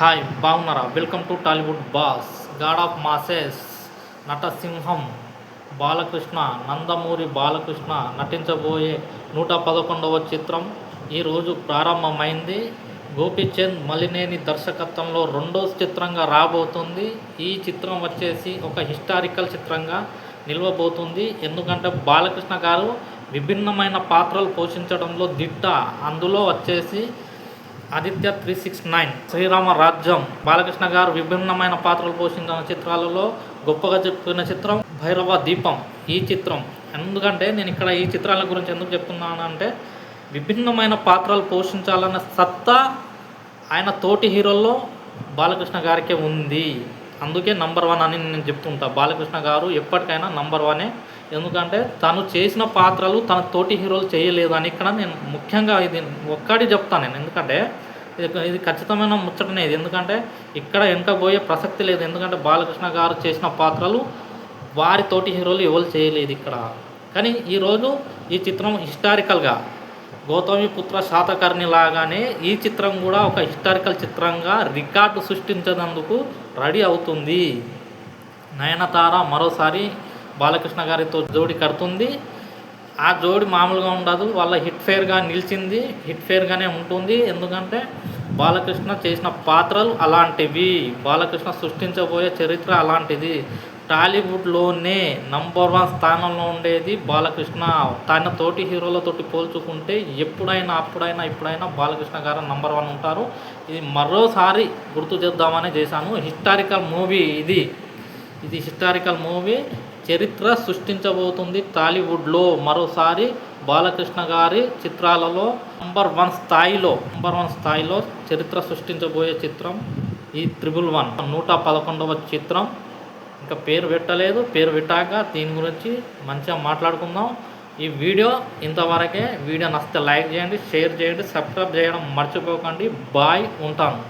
Hi బాగున్నారా? Welcome to Tollywood boss god of masses నటసింహం Balakrishna Nandamuri Balakrishna నటించబోయే నూట పదకొండవ చిత్రం. ఈరోజు ప్రారంభమైంది. గోపీచంద్ మలినేని దర్శకత్వంలో రెండో చిత్రంగా రాబోతుంది. ఈ చిత్రం వచ్చేసి ఒక హిస్టారికల్ చిత్రంగా నిల్వబోతుంది. ఎందుకంటే బాలకృష్ణ గారు విభిన్నమైన పాత్రలు పోషించడంలో దిట్ట అందులో వచ్చేసి Aditya three six nine. Srirama Rajyam. Balakrishna garu విభిన్నమైన పాత్రలు పోషించిన చిత్రాలలో గొప్పగా చెప్పుకున్న చిత్రం భైరవ దీపం. ఈ చిత్రం. ఎందుకంటే నేను ఇక్కడ ఈ చిత్రాల గురించి ఎందుకు చెప్తున్నాను అంటే విభిన్నమైన పాత్రలు పోషించాలన్న సత్తా ఆయన తోటి హీరోల్లో బాలకృష్ణ గారికే ఉంది. అందుకే నంబర్ వన్ అని నేను చెప్తుంటా. బాలకృష్ణ గారు ఎప్పటికైనా నంబర్ వనే ఎందుకంటే తను చేసిన పాత్రలు తన తోటి హీరోలు చేయలేదు అని ఇక్కడ నేను ముఖ్యంగా ఇది ఒక్కటి చెప్తాను నేను. ఎందుకంటే ఇది ఇది ఖచ్చితమైన ముచ్చటనే ఇది. ఎందుకంటే ఇక్కడ వెనకపోయే ప్రసక్తి లేదు. ఎందుకంటే బాలకృష్ణ గారు చేసిన పాత్రలు వారి తోటి హీరోలు ఎవరు చేయలేదు ఇక్కడ. కానీ ఈరోజు ఈ చిత్రం హిస్టారికల్గా గౌతమి పుత్ర శాతకర్ణి లాగానే ఈ చిత్రం కూడా ఒక హిస్టారికల్ చిత్రంగా రికార్డు సృష్టించినందుకు రెడీ అవుతుంది. నయనతార మరోసారి బాలకృష్ణ గారితో జోడి కడుతుంది. ఆ జోడి మామూలుగా ఉండదు. వాళ్ళ హిట్ ఫేర్గా నిలిచింది. హిట్ ఫేర్గానే ఉంటుంది. ఎందుకంటే బాలకృష్ణ చేసిన పాత్రలు అలాంటివి. బాలకృష్ణ సృష్టించబోయే చరిత్ర అలాంటిది. టాలీవుడ్లోనే నంబర్ వన్ స్థానంలో ఉండేది బాలకృష్ణ. తన తోటి హీరోలతోటి పోల్చుకుంటే ఎప్పుడైనా అప్పుడైనా ఇప్పుడైనా బాలకృష్ణ గారు నంబర్ వన్ ఉంటారు. ఇది మరోసారి గుర్తు చేద్దామని చేశాను. హిస్టారికల్ మూవీ ఇది. ఇది హిస్టారికల్ మూవీ. చరిత్ర సృష్టించబోతుంది టాలీవుడ్లో. మరోసారి బాలకృష్ణ గారి చిత్రాలలో నంబర్ వన్ స్థాయిలో నంబర్ వన్ స్థాయిలో చరిత్ర సృష్టించబోయే చిత్రం ఈ త్రిబుల్ వన్. నూట పదకొండవ చిత్రం. ఇంకా పేరు పెట్టలేదు. పేరు పెట్టాక దీని గురించి మంచిగా మాట్లాడుకుందాం. ఈ వీడియో ఇంతవరకే. వీడియో నచ్చితే లైక్ చేయండి షేర్ చేయండి సబ్స్క్రైబ్ చేయడం మర్చిపోకండి. బాయ్ ఉంటాను.